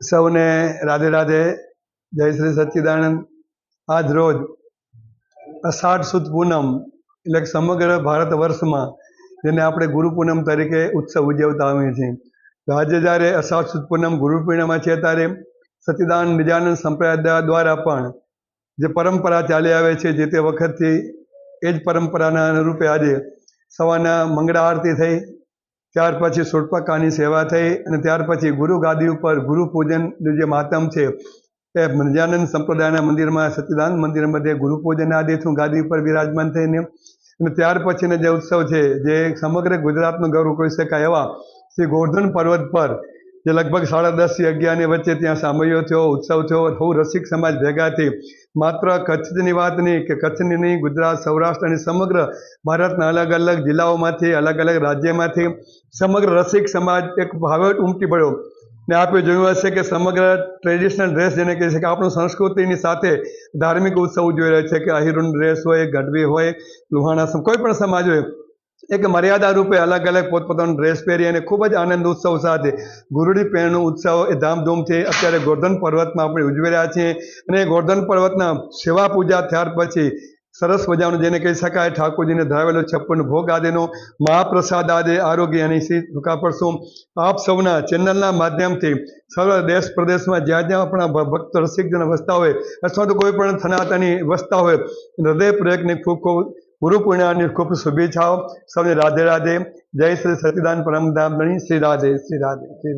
સૌને રાધે રાધે, જય શ્રી સચ્ચિદાનંદ. આજ રોજ અષાઢ સુદ પૂનમ, એટલે સમગ્ર ભારત વર્ષમાં જેને આપણે ગુરુ પૂનમ તરીકે ઉત્સવ ઉજવતા આવીએ છીએ. તો આજે જ્યારે અષાઢ સુદ પૂનમ ગુરુ પૂર્ણિમા છે, ત્યારે સચ્ચિદાનંદ નિજાનંદ સંપ્રદાય દ્વારા પણ જે પરંપરા ચાલી આવે છે, જે તે વખતથી એ જ પરંપરાના અનુરૂપે આજે સવારના મંગળા આરતી થઈ ત્યાર પછી સુરપકાની સેવા થઈ અને ત્યાર પછી ગુરુ ગાદી ઉપર ગુરુ પૂજનનું જે માતમ છે, એ નિજાનંદ સંપ્રદાયના મંદિરમાં સચ્ચિદાનંદ મંદિર જે ગુરુ પૂજન આદિથી ગાદી ઉપર વિરાજમાન થઈને અને ત્યાર પછીનો જે ઉત્સવ છે, જે સમગ્ર ગુજરાતનું ગૌરવ કહી શકાય એવા શ્રી ગોવર્ધન પર્વત પર, જે લગભગ સાડા દસથી અગિયારની વચ્ચે ત્યાં સામયો થયો, ઉત્સવ થયો બહુ રસિક સમાજ ભેગા થઈ માત્ર કચ્છની વાત નહીં કે કચ્છની નહીં, ગુજરાત, સૌરાષ્ટ્ર અને સમગ્ર ભારતના અલગ અલગ જિલ્લાઓમાંથી, અલગ અલગ રાજ્યમાંથી સમગ્ર રસિક સમાજ એક ભાવે ઉમટી પડ્યો. ને આપણે જોયું હશે કે સમગ્ર ટ્રેડિશનલ ડ્રેસ જેને કહે છે કે આપણું સંસ્કૃતિની સાથે ધાર્મિક ઉત્સવ ઉજવી રહ્યો છે કે અહીરુન ડ્રેસ હોય, ગઢવી હોય, લુહાણા કોઈ પણ સમાજ હોય એક મર્યાદા રૂપે અલગ અલગ પોતપોતાનો ડ્રેસ પહેરી અને ખૂબ જ આનંદ ઉત્સવ સાથે ગુરુડી પહેરનો ઉત્સવ એ ધામધૂમથી અત્યારે ગોર્ધન પર્વતમાં આપણે ઉજવી રહ્યા છીએ. અને ગોર્ધન પર્વતના સેવા પૂજા ત્યાર પછી સરસ મજાનું જેને કહી શકાય ઠાકોરજીને ધરાવેલો છપ્પન ભોગ આદિનો મહાપ્રસાદ આદિ, આરોગ્ય અને શ્રી ટૂંકા પડશું. આપ સૌના ચેનલના માધ્યમથી સર્વ દેશ પ્રદેશમાં જ્યાં જ્યાં આપણા ભક્ત રસિકજન વસતા હોય અથવા તો કોઈ પણ થનાતાની વસતા હોય હૃદયપૂર્વકની ખૂબ ખૂબ ગુરુ પૂર્ણિમાની ખૂબ શુભેચ્છાઓ. સૌને રાધે રાધે. જય શ્રી સચિદાન પરમધામ શ્રી રાધે શ્રી રાધે શ્રી રાધે.